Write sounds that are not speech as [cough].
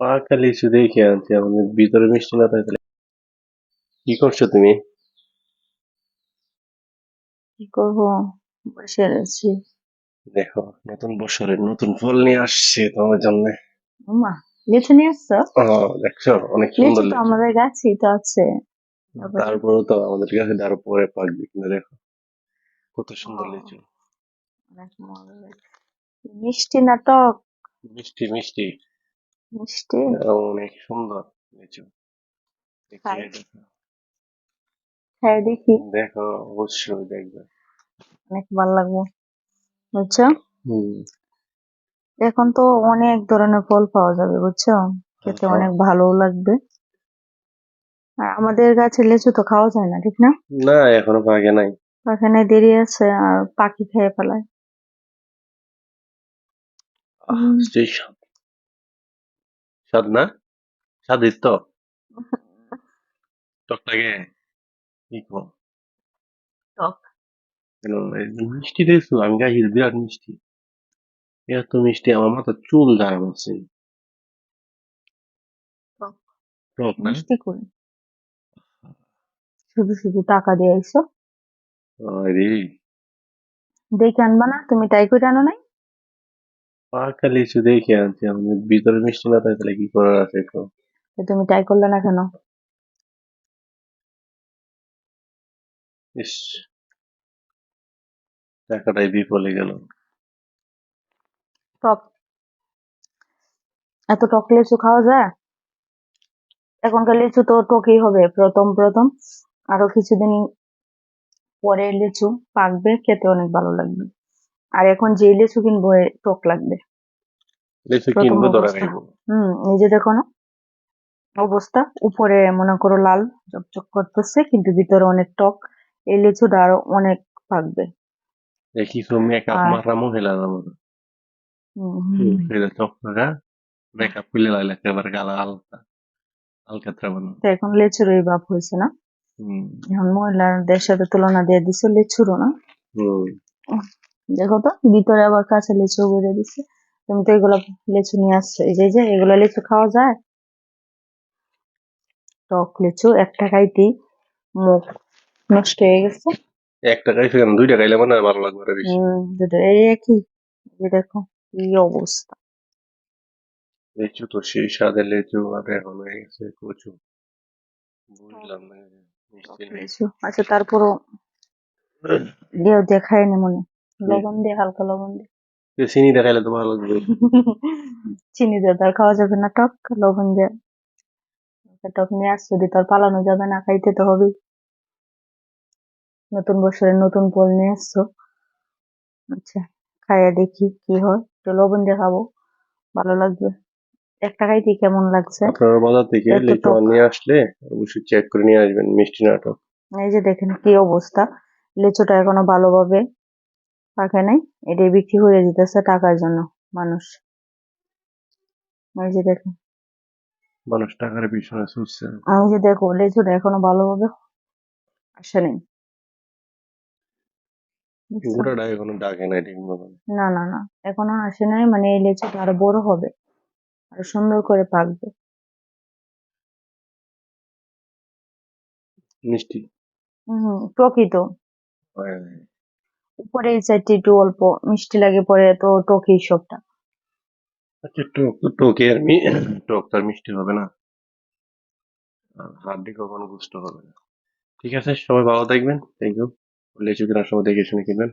পাকা লিচু দেখে আনছি আমাদের ভিতরে মিষ্টি না থাকলে। কি করছ তুমি? কি করব? বসে রয়েছি দেখো নতুন বছরের নতুন ফল নিয়ে আসছে তোমার জন্য। মা লিচু নিয়ে আসছো? দেখছ অনেক লিচু সুন্দর তো আমাদের গাছেই তো আছে। তারপরে? তারপরেও তো আমাদের কাছে আরও পরে পাকবে কিন্তু দেখো কত সুন্দর লিচু। মিষ্টি না টক মিষ্টি মিষ্টি। মিষ্টি অনেক সুন্দর দেখি। হ্যাঁ দেখি দেখো অবশ্যই দেখবে অনেক ভালো লাগবে বুঝছ এখন তো অনেক ধরনের ফল পাওয়া যাবে বুঝছ খেতে। অনেক ভালো লাগবে আর আমাদের গাছের লিচু তো খাওয়া যায় না ঠিক না না এখনও পাকে নাই এখানে দেরি আছে আর পাখি খেয়ে ফেলায় স্বাদ না? স্বাদিত তো [laughs] টক লাগে। কি কো টক। কেন? মিষ্টি দেখছ? আমি গাই বিরাট মিষ্টি। এত মিষ্টি আমার মাথা চুল দাঁড়া বলছে টক। না? মিষ্টি করে শুধু শুধু টাকা দিয়ে আইসো আরে। দেখে আনবা না? তুমি তাই করে আনো নাই? পাকা লিচু দেখে আনছি আমাদের ভিতরে মিষ্টি না থাকলে কি করার আছে তো তো তুমি তাই করলে না কেন? ইস টাকাটাই বিফলে গেল। টক। এত টক লিচু খাওয়া যায়? এখনকার লিচু তো টকই হবে প্রথম প্রথম। আরও কিছুদিন পরে লিচু পাকবে খেতে অনেক ভালো লাগবে। আর এখন যে লিচু কিনবো টক লাগবে। অবস্থা। এই যে দেখো না অবস্থা। উপরে মনে করো লাল চকচক করতেছে কিন্তু ভিতরে অনেক টক। এই লিচুটা আরও অনেক পাকবে মেকআপ হুম, হুম। মেকআপ করলে লাগলে একেবারে গালা তো এখন লিচুর এই ভাব হয়েছে না? হম। এখন মহিলাদের সাথে তুলনা দিয়ে দিছে লিচুরও না। হম। দেখো তো ভিতরে আবার কাঁচা লিচু বেড়ে দিছে। তুমি তো এগুলো লিচু নিয়ে আসছো। এই যে যে এগুলো লিচু খাওয়া যায়? টক লিচু একটা খাইতেই মুখ নষ্ট হয়ে গেছে। এক সেখানে দুই টাকা এলে মানে ভালো লাগবে আরও বেশি। হম দুটো এই একই। এই দেখো কি অবস্থা। লিচু তো সেই স্বাদের লিচু আর এখন হয়ে গেছে কচু। বুঝলাম না আচ্ছা তারপরও দেখায় নি মনে। লবণ দিয়ে হালকা লবণ দিয়ে। চিনি দেখাইলে তো ভালো লাগবে। [laughs] চিনি দিয়ে তার খাওয়া যাবে না টক লবণ দিয়ে। টক নিয়ে আসছো দিয়ে তার পালানো যাবে না খাইতে তো হবেই। নতুন বছরের নতুন পোল নিয়ে এসছো আচ্ছা খাইয়া দেখি কি হয়। একটু লবণ দিয়ে খাব ভালো লাগবে। একটা খাইতে কেমন লাগছে? আপনারা বাজার থেকে নিয়ে আসলে অবশ্যই চেক করে নিয়ে আসবেন মিষ্টি নাটক। এই যে দেখেন কি অবস্থা। লিচুটা এখনও ভালোভাবে পাকে নাই এটাই বিক্রি করে দিতেছে টাকার জন্য মানুষ। এই যে দেখেন মানুষ টাকার পিছনে ছুটছে আমি যে দেখো লিচুটা এখনও ভালোভাবে আসে নাই দেখছ? এখনও ডাকে নাই ঠিক মতন না না না এখনও আসে নাই মানে এই লিচুটা আরও বড় হবে আরও সুন্দর করে পাকবে। মিষ্টি। হম প্রকৃত। হয়। উপরে এই সাইডটা একটু অল্প মিষ্টি লাগে পরে তো টকই সবটা। আচ্ছা টক। তো টকে আর মি- টক তো আর মিষ্টি হবে না? আর হাড্ডি কখনো গুষ্ট হবে? না ঠিক আছে সবাই ভালো থাকবেন। থ্যাংক ইউ লেচু কেনার সময় দেখে শুনে কিনবেন।